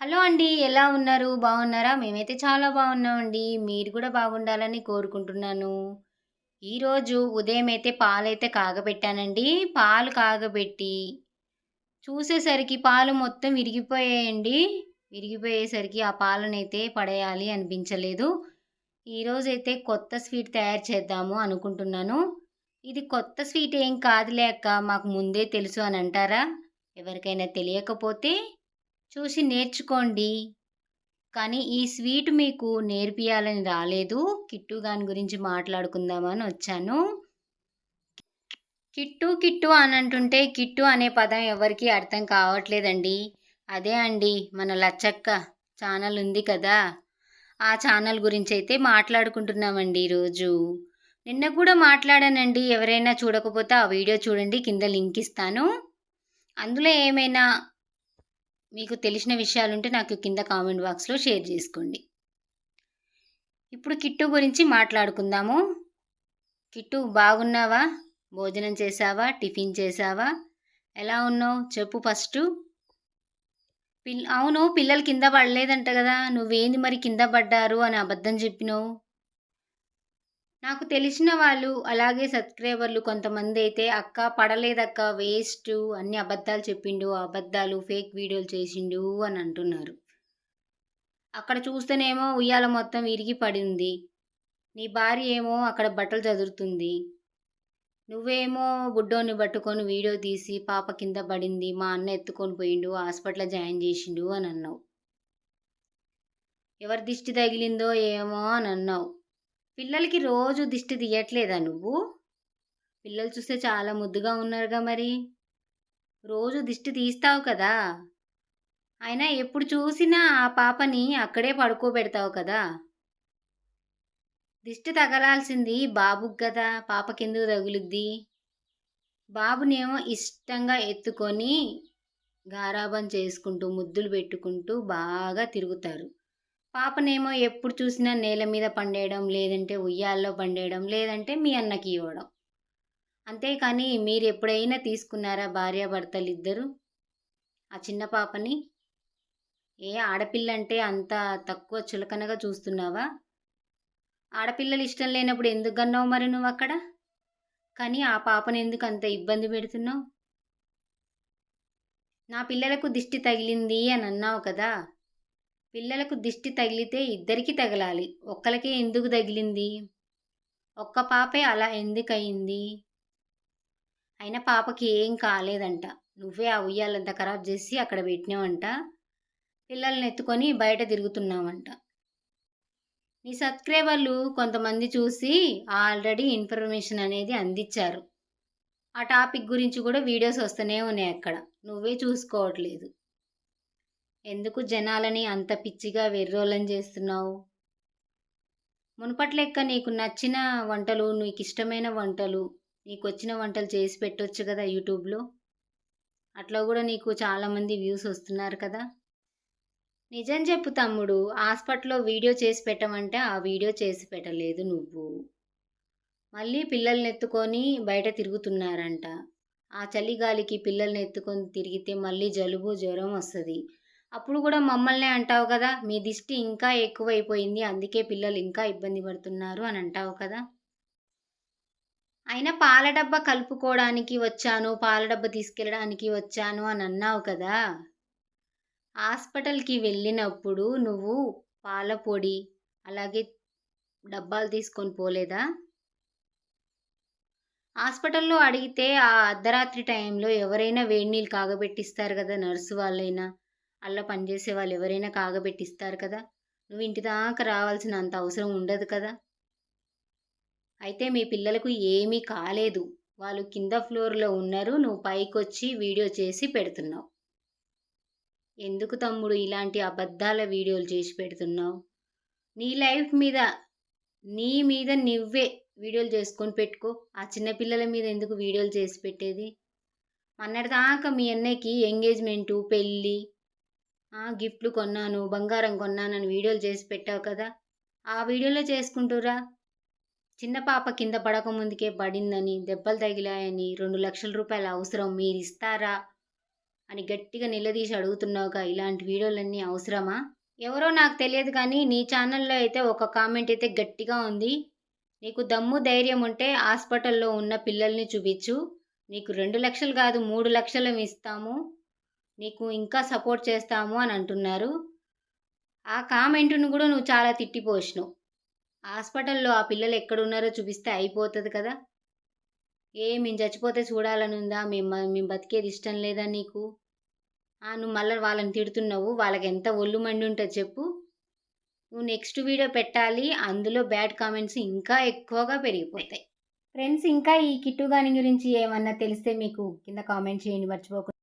Hello అండి ఎలా ఉన్నారు? బాగున్నారా? మేమైతే చాలా బాగున్నామండి. మీరు కూడా బాగుండాలని కోరుకుంటున్నాను. ఈరోజు ఉదయం అయితే పాలైతే కాగబెట్టానండి. పాలు కాగబెట్టి చూసేసరికి పాలు మొత్తం విరిగిపోయాయండి. విరిగిపోయేసరికి ఆ పాలనైతే పడేయాలి అనిపించలేదు. ఈరోజైతే కొత్త స్వీట్ తయారు చేద్దాము అనుకుంటున్నాను. ఇది కొత్త స్వీట్ ఏం కాదులే అక్క మాకు ముందే తెలుసు అని అంటారా? ఎవరికైనా తెలియకపోతే చూసి నేర్చుకోండి. కానీ ఈ స్వీట్ మీకు నేర్పియాలని రాలేదు. కిట్టు దాని గురించి మాట్లాడుకుందామని వచ్చాను. కిట్టు కిట్టు అని అంటుంటే కిట్టు అనే పదం ఎవరికి అర్థం కావట్లేదండి. అదే అండి మన లచ్చక్క ఛానల్ ఉంది కదా. ఆ ఛానల్ గురించి అయితే మాట్లాడుకుంటున్నామండి ఈరోజు. నిన్న కూడా మాట్లాడానండి ఎవరైనా చూడకపోతే ఆ వీడియో చూడండి కింద లింక్ ఇస్తాను. అందులో ఏమైనా మీకు తెలిసిన విషయాలుంటే నాకు కింద కామెంట్ బాక్స్లో షేర్ చేసుకోండి. ఇప్పుడు కిట్టు గురించి మాట్లాడుకుందాము. కిట్టు బాగున్నావా? భోజనం చేసావా టిఫిన్ చేసావా ఎలా ఉన్నావు? చెప్పు ఫస్ట్. పిల్ అవును పిల్లలు కింద పడలేదంట కదా. నువ్వేంది మరి కింద పడ్డారు అని అబద్ధం చెప్పినావు? నాకు తెలిసిన వాళ్ళు అలాగే సబ్స్క్రైబర్లు కొంతమంది అయితే అక్క పడలేదక్క వేస్ట్ అన్ని అబద్ధాలు చెప్పిండు అబద్ధాలు ఫేక్ వీడియోలు చేసిండు అని అంటున్నారు. అక్కడ చూస్తేనేమో ఉయ్యాల మొత్తం విరిగి పడింది. నీ భార్య ఏమో అక్కడ బట్టలు చదురుతుంది. నువ్వేమో బుడ్డోని పట్టుకొని వీడియో తీసి పాప కింద పడింది మా అన్న ఎత్తుకొని పోయిండు హాస్పిటల్లో జాయిన్ చేసిండు అని అన్నావు. ఎవరి దిష్టి తగిలిందో ఏమో అని అన్నావు. పిల్లలకి రోజు దిష్టి తీయట్లేదా నువ్వు? పిల్లలు చూస్తే చాలా ముద్దుగా ఉన్నారుగా మరి. రోజు దిష్టి తీస్తావు కదా. అయినా ఎప్పుడు చూసినా ఆ పాపని అక్కడే పడుకోబెడతావు కదా. దిష్టి తగలాల్సింది బాబుకి కదా పాపకెందుకు తగులుద్ది? బాబునేమో ఇష్టంగా ఎత్తుకొని గారాబం చేసుకుంటూ ముద్దులు పెట్టుకుంటూ బాగా తిరుగుతారు. పాపనేమో ఎప్పుడు చూసినా నేల మీద పండేయడం లేదంటే ఉయ్యాల్లో పండేయడం లేదంటే మీ అన్నకి ఇవ్వడం. అంతేకాని మీరు ఎప్పుడైనా తీసుకున్నారా భార్యాభర్తలు ఇద్దరు ఆ చిన్న పాపని? ఏ ఆడపిల్ల అంటే అంత తక్కువ చులకనగా చూస్తున్నావా? ఆడపిల్లలు ఇష్టం లేనప్పుడు ఎందుకు అన్నావు మరి నువ్వు అక్కడ? కానీ ఆ పాపను ఎందుకు అంత ఇబ్బంది పెడుతున్నావు? నా పిల్లలకు దిష్టి తగిలింది అని అన్నావు కదా? పిల్లలకు దిష్టి తగిలితే ఇద్దరికి తగలాలి. ఒక్కలకే ఎందుకు తగిలింది? ఒక్క పాపే అలా ఎందుకు అయింది అయినా పాపకి ఏం కాలేదంట. నువ్వే ఆ ఉయ్యాలంతా ఖరాబ్ చేసి అక్కడ పెట్టినావంట. పిల్లల్ని ఎత్తుకొని బయట తిరుగుతున్నావంట. నీ సబ్స్క్రైబర్లు కొంతమంది చూసి ఆల్రెడీ ఇన్ఫర్మేషన్ అనేది అందించారు. ఆ టాపిక్ గురించి కూడా వీడియోస్ వస్తూనే ఉన్నాయి అక్కడ. నువ్వే చూసుకోవట్లేదు. ఎందుకు జనాలని అంత పిచ్చిగా వెర్రోలం చేస్తున్నావు? మునుపటి లెక్క నీకు నచ్చిన వంటలు నీకు ఇష్టమైన వంటలు నీకు వచ్చిన వంటలు చేసి పెట్టొచ్చు కదా యూట్యూబ్లో. అట్లా కూడా నీకు చాలామంది వ్యూస్ వస్తున్నారు కదా. నిజం చెప్పు తమ్ముడు హాస్పిటల్లో వీడియో చేసి పెట్టమంటే ఆ వీడియో చేసి పెట్టలేదు నువ్వు. మళ్ళీ పిల్లల్ని ఎత్తుకొని బయట తిరుగుతున్నారంట. ఆ చలిగాలికి పిల్లల్ని ఎత్తుకొని తిరిగితే మళ్ళీ జలుబు జ్వరం వస్తుంది. అప్పుడు కూడా మమ్మల్నే అంటావు కదా మీ దిష్టి ఇంకా ఎక్కువైపోయింది అందుకే పిల్లలు ఇంకా ఇబ్బంది పడుతున్నారు అని అంటావు కదా. అయినా పాల డబ్బా కలుపుకోవడానికి వచ్చాను పాల డబ్బా తీసుకెళ్ళడానికి వచ్చాను అని అన్నావు కదా. హాస్పిటల్కి వెళ్ళినప్పుడు నువ్వు పాల పొడి అలాగే డబ్బాలు తీసుకొని పోలేదా? హాస్పిటల్లో అడిగితే ఆ అర్ధరాత్రి టైంలో ఎవరైనా వేడి నీళ్ళు కాగబెట్టిస్తారు కదా నర్సు వాళ్ళైనా. అలా పనిచేసే వాళ్ళు ఎవరైనా కాగబెట్టిస్తారు కదా. నువ్వు ఇంటి దాకా రావాల్సిన అంత అవసరం ఉండదు కదా. అయితే మీ పిల్లలకు ఏమీ కాలేదు. వాళ్ళు కింద ఫ్లోర్లో ఉన్నారు. నువ్వు పైకి వచ్చి వీడియో చేసి పెడుతున్నావు. ఎందుకు తమ్ముడు ఇలాంటి అబద్ధాల వీడియోలు చేసి పెడుతున్నావు? నీ లైఫ్ మీద నీ మీద నువ్వే వీడియోలు చేసుకొని పెట్టుకో. ఆ చిన్నపిల్లల మీద ఎందుకు వీడియోలు చేసి పెట్టేది? మొన్నటిదాకా మీ అన్నయ్యకి ఎంగేజ్మెంటు పెళ్ళి గిఫ్ట్లు కొన్నాను బంగారం కొన్నానని వీడియోలు చేసి పెట్టావు కదా. ఆ వీడియోలో చేసుకుంటురా చిన్న పాప కింద పడక ముందుకే పడిందని దెబ్బలు తగిలాయని రెండు లక్షల రూపాయల అవసరం మీరు ఇస్తారా? అని గట్టిగా నిలదీసి అడుగుతున్నావుగా ఇలాంటి వీడియోలన్నీ అవసరమా? ఎవరో నాకు తెలియదు కానీ నీ ఛానల్లో అయితే ఒక కామెంట్ అయితే గట్టిగా ఉంది. నీకు దమ్ము ధైర్యం ఉంటే హాస్పిటల్లో ఉన్న పిల్లల్ని చూపించు. నీకు రెండు లక్షలు కాదు మూడు లక్షలు ఇస్తాము. నీకు ఇంకా సపోర్ట్ చేస్తాము అని అంటున్నారు. ఆ కామెంట్ను కూడా నువ్వు చాలా తిట్టిపోసినావు. హాస్పిటల్లో ఆ పిల్లలు ఎక్కడున్నారో చూపిస్తే అయిపోతుంది కదా. ఏ మేము చచ్చిపోతే చూడాలని ఉందా మేము మేము బతికేది ఇష్టం లేదా నీకు? ఆ, నువ్వు మళ్ళీ వాళ్ళని తిడుతున్నావు. వాళ్ళకి ఎంత ఒళ్ళు మండి ఉంటుంది చెప్పు. నువ్వు నెక్స్ట్ వీడియో పెట్టాలి. అందులో బ్యాడ్ కామెంట్స్ ఇంకా ఎక్కువగా పెరిగిపోతాయి. ఫ్రెండ్స్ ఇంకా ఈ కిట్టు గాని గురించి ఏమన్నా తెలిస్తే మీకు కింద కామెంట్ చేయండి. మర్చిపోకుండా